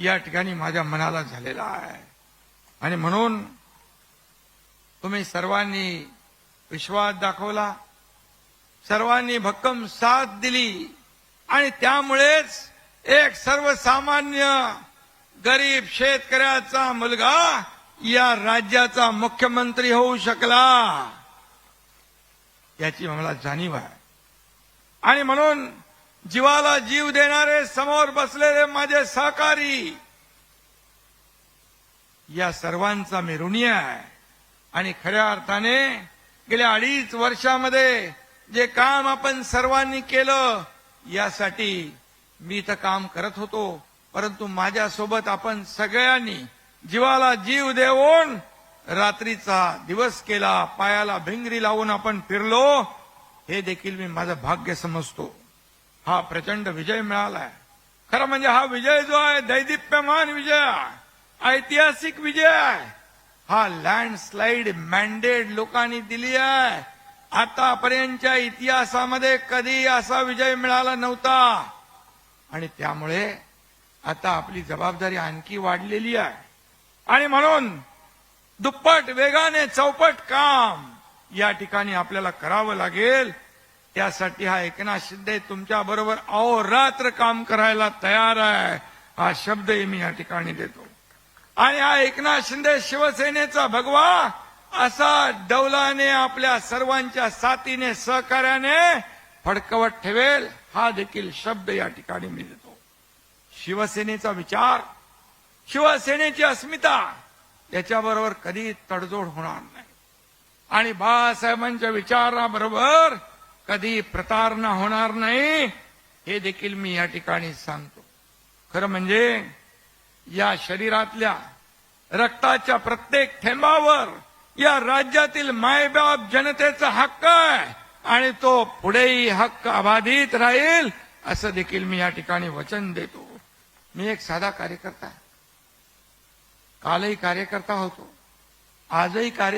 या ठिकाणी माझ्या मनाला झालेला आहे. आणि म्हणून तुम्ही सर्वांनी विश्वास दाखवला सर्वांनी भक्कम साथ दिली आणि त्यामुळेच एक सर्वसामान्य गरीब शेतकऱ्याचा मुलगा या राज्याचा मुख्यमंत्री होऊ शकला. याची मला जाणीव आहे. आणि म्हणून जीवाला जीव देणारे समोर बसलेले माझे सहकारी. या सर्वांचा मी ऋणी आहे. आणि खऱ्या अर्थाने गेल्या अडीच वर्षामध्ये जे काम आपण सर्वांनी केलं यासाठी मी तर काम करत होतो. परंतु माझ्यासोबत आपण सगळ्यांनी जीवाला जीव देऊन रात्रीचा दिवस केला पायाला भिंगरी लावून आपण फिरलो हे देखील मी माझं भाग्य समजतो. हा प्रचंड विजय मिळालाय. खरं म्हणजे हा विजय जो आहे दैदिप्यमान विजय ऐतिहासिक विजय आहे. हा लँडस्लाइड मॅन्डेट लोकांनी दिली आहे. आतापर्यंतच्या इतिहासामध्ये कधी असा विजय मिळाला नव्हता. आणि त्यामुळे आता आपली जबाबदारी आणखी वाढलेली आहे. आणि म्हणून दुप्पट वेगाने चौपट काम या ठिकाणी आपल्याला करावं लागेल. त्यासाठी हा एकनाथ शिंदे तुमच्या बरोबर अहोरात्र काम करायला तयार आहे. हा शब्दही मी या ठिकाणी देतो. आणि हा एकनाथ शिंदे शिवसेनेचा भगवा असा डौलाने आपल्या सर्वांच्या साथीने सहकार्याने फडकवत ठेवेल हा देखील शब्द या ठिकाणी मी देतो. शिवसेनेचा विचार शिवसेनेची अस्मिता याच्याबरोबर कधी तडजोड होणार नाही. आणि बाळासाहेबांच्या विचाराबरोबर कधी प्रतारणा होणार नाही हे देखील मी या ठिकाणी सांगतो. खरं म्हणजे या शरीरातल्या रक्ताच्या प्रत्येक थेंबावर या राज्यातील मायबाप जनतेचा हक्क आहे आणि तो पुढेही हक्क अबाधित राहील असं देखील मी या ठिकाणी वचन देतो. मी एक साधा कार्यकर्ता कालही कार्यकर्ता होतो. आजही कार्य